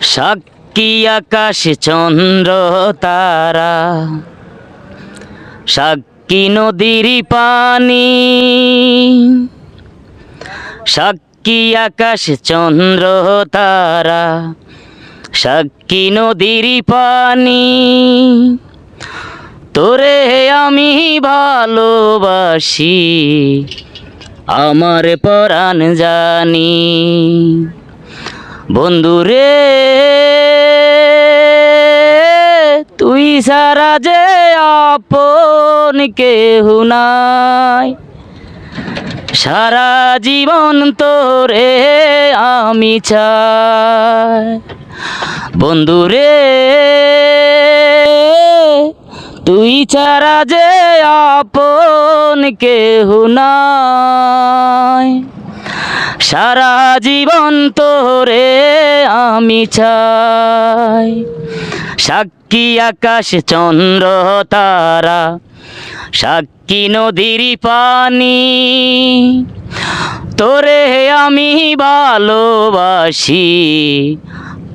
সাক্ষী আকাশ চন্দ্র তারা। সাক্ষী নদীর পানি। সাক্ষী আকাশ চন্দ্র তারা। সাক্ষী নদীর পানি। তোরে আমি ভালোবাসি, আমার পরাণ জানি। বন্ধুরে তুই সারা যে আপন কেহ নাই। সারা জীবন তোরে আমি চাই। বন্ধুরে তুই ছাড়া যে আপন কেহ নাই। সারা জীবন তোরে আমি চাই। সাক্ষী আকাশ, চন্দ্র, তারা, সাক্ষী নদীর পানি। তোরে আমি ভালোবাসি,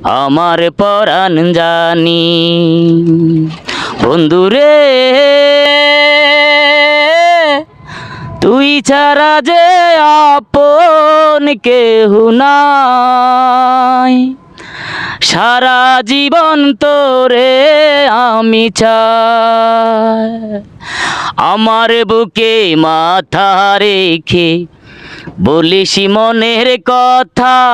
আমার পরাণ জানি। বন্ধুরে তুই ছাড়া যে আপন কেহ নাই। সারা জীবন তোরে আমি চাই। আমার বুকে মাথা রেখে বলিস মনের কথা।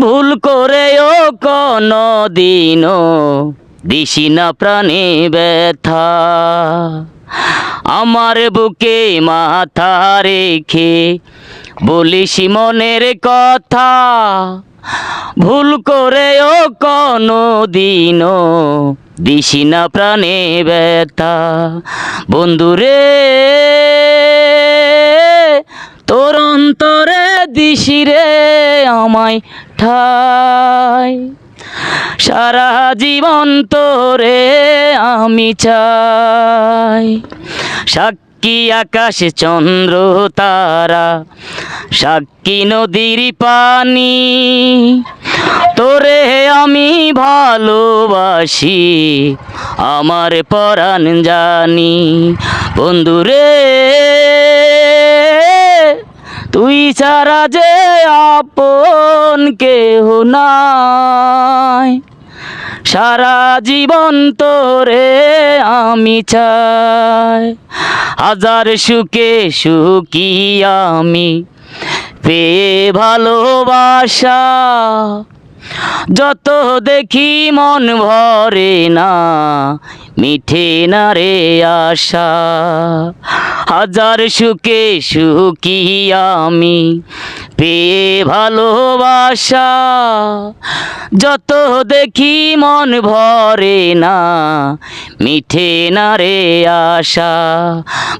ভুল করেও কোনো দিনও দিসি না প্রাণে ব্যথা। আমার বুকে মাথা রেখে বলিস মনের কথা। ভুল করেও কোনো দিনও দিসি না প্রাণে ব্যথা। বন্ধুরে তোর অন্তরে দিশিরে আমায় ঠাই। সারা জীবন তোরে আমি চাই। সাক্ষী আকাশ, চন্দ্র, তারা, সাক্ষী নদীর পানি। তোরে আমি ভালোবাসি, আমার পরাণ জানি। বন্ধুরে তুই ছাড়া যে আপন কেহ নাই সারা জীবন তোরে আমি চাই। হাজার সুখে সুখী আমি। পে ভালোবাসা যত দেখি মন ভরে না, মিঠে না রে আশা। হাজার সুখে সুখী আমি, পেয়ে ভালোবাসা। যত দেখি মন ভরে না, মিঠে না রে আশা।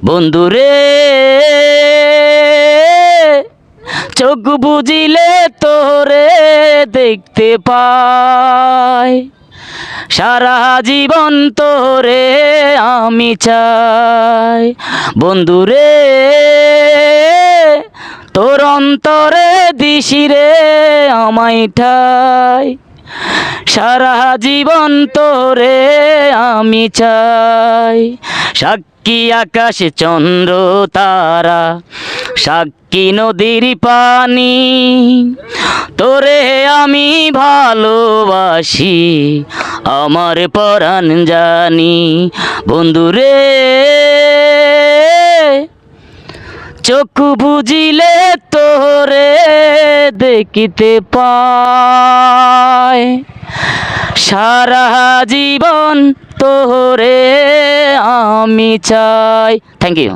বন্ধুরে চোখ বুঝিলে তোরে দেখতে পাই। সারা জীবন তোরে আমি চাই। বন্ধুরে তোর অন্তরে দিশিরে আমায় ঠাই। সারা জীবন তোরে আমি চাই। আকাশ চন্দ্র তারা? সাক্ষী নদীর পানি, তোরে আমি ভালোবাসি, আমার পরাণ জানি। বন্ধুরে চোখ বুঝিলে তোরে দেখিতে পায়। সারা জীবন তোরে আমি চাই। Thank you